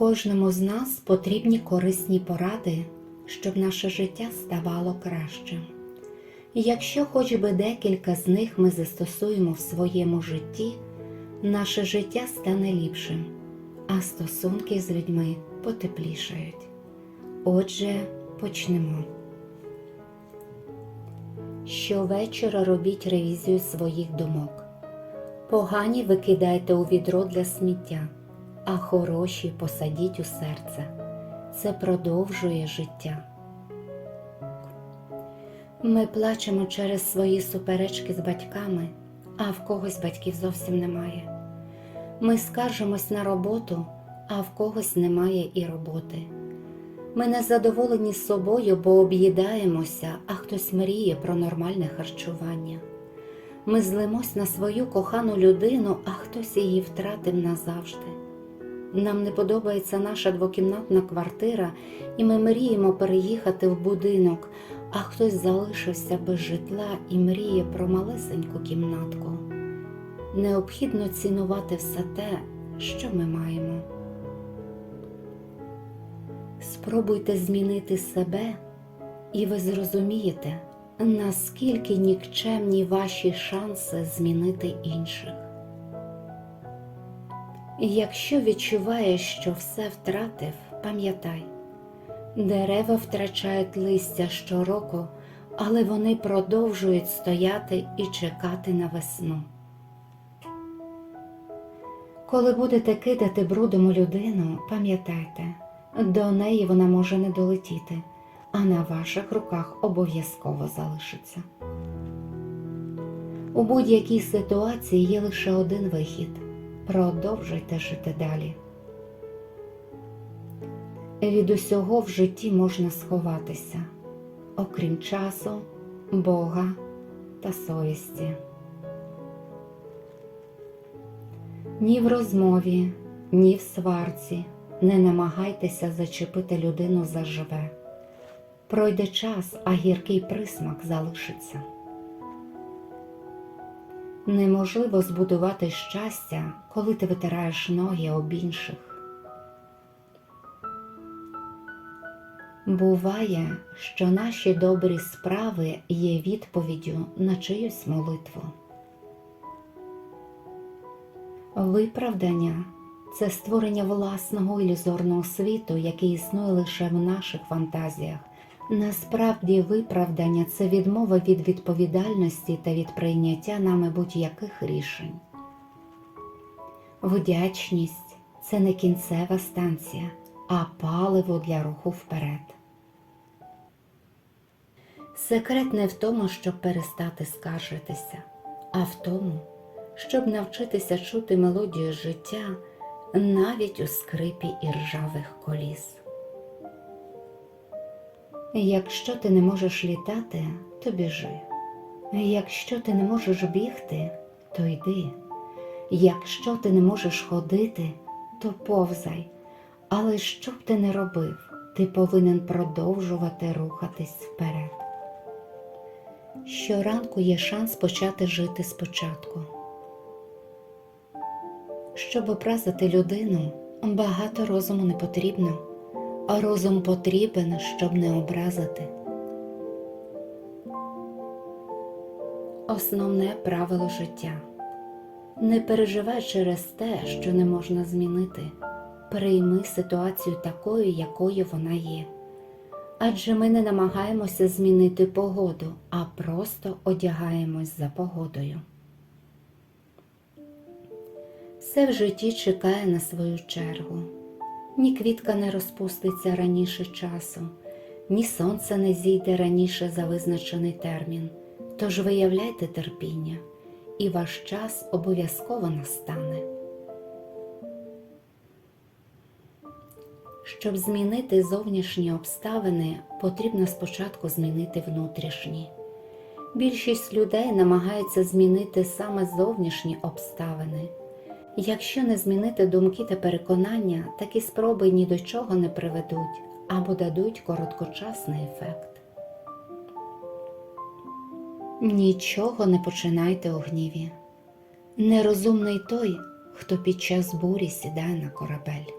Кожному з нас потрібні корисні поради, щоб наше життя ставало кращим. І якщо хоч би декілька з них ми застосуємо в своєму житті, наше життя стане ліпшим, а стосунки з людьми потеплішають. Отже, почнемо. Щовечора робіть ревізію своїх думок. Погані викидайте у відро для сміття, а хороші посадіть у серце. Це продовжує життя. Ми плачемо через свої суперечки з батьками, а в когось батьків зовсім немає. Ми скаржимось на роботу, а в когось немає і роботи. Ми не задоволені собою, бо об'їдаємося, а хтось мріє про нормальне харчування. Ми злимось на свою кохану людину, а хтось її втратив назавжди. Нам не подобається наша двокімнатна квартира, і ми мріємо переїхати в будинок, а хтось залишився без житла і мріє про малесеньку кімнатку. Необхідно цінувати все те, що ми маємо. Спробуйте змінити себе, і ви зрозумієте, наскільки нікчемні ваші шанси змінити інших. Якщо відчуваєш, що все втратив, пам'ятай, дерева втрачають листя щороку, але вони продовжують стояти і чекати на весну. Коли будете кидати брудом у людину, пам'ятайте, до неї вона може не долетіти, а на ваших руках обов'язково залишиться. У будь-якій ситуації є лише один вихід продовжуйте жити далі. Від усього в житті можна сховатися, окрім часу, Бога та совісті. Ні в розмові, ні в сварці не намагайтеся зачепити людину заживе. Пройде час, а гіркий присмак залишиться. Неможливо збудувати щастя, коли ти витираєш ноги об інших. Буває, що наші добрі справи є відповіддю на чиюсь молитву. Виправдання це створення власного ілюзорного світу, який існує лише в наших фантазіях. Насправді, виправдання це відмова від відповідальності та від прийняття нами будь-яких рішень. Вдячність це не кінцева станція, а паливо для руху вперед. Секрет не в тому, щоб перестати скаржитися, а в тому, щоб навчитися чути мелодію життя навіть у скрипі і ржавих коліс. Якщо ти не можеш літати, то біжи. Якщо ти не можеш бігти, то йди. Якщо ти не можеш ходити, то повзай. Але що б ти не робив, ти повинен продовжувати рухатись вперед. Щоранку є шанс почати жити спочатку. Щоб образити людину, багато розуму не потрібно а розум потрібен, щоб не образити. Основне правило життя не переживай через те, що не можна змінити. Прийми ситуацію такою, якою вона є. Адже ми не намагаємося змінити погоду, а просто одягаємось за погодою. Все в житті чекає на свою чергу ні квітка не розпуститься раніше часу, ні сонце не зійде раніше за визначений термін. Тож виявляйте терпіння, і ваш час обов'язково настане. Щоб змінити зовнішні обставини, потрібно спочатку змінити внутрішні. Більшість людей намагаються змінити саме зовнішні обставини. Якщо не змінити думки та переконання, такі спроби ні до чого не приведуть або дадуть короткочасний ефект. Нічого не починайте у гніві. Нерозумний той, хто під час бурі сідає на корабель.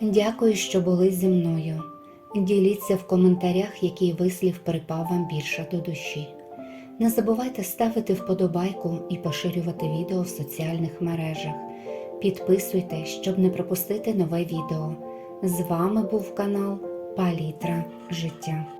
Дякую, що були зі мною. Діліться в коментарях, який вислів припав вам більше до душі. Не забувайте ставити вподобайку і поширювати відео в соціальних мережах. Підписуйтесь, щоб не пропустити нове відео. З вами був канал Палітра Життя.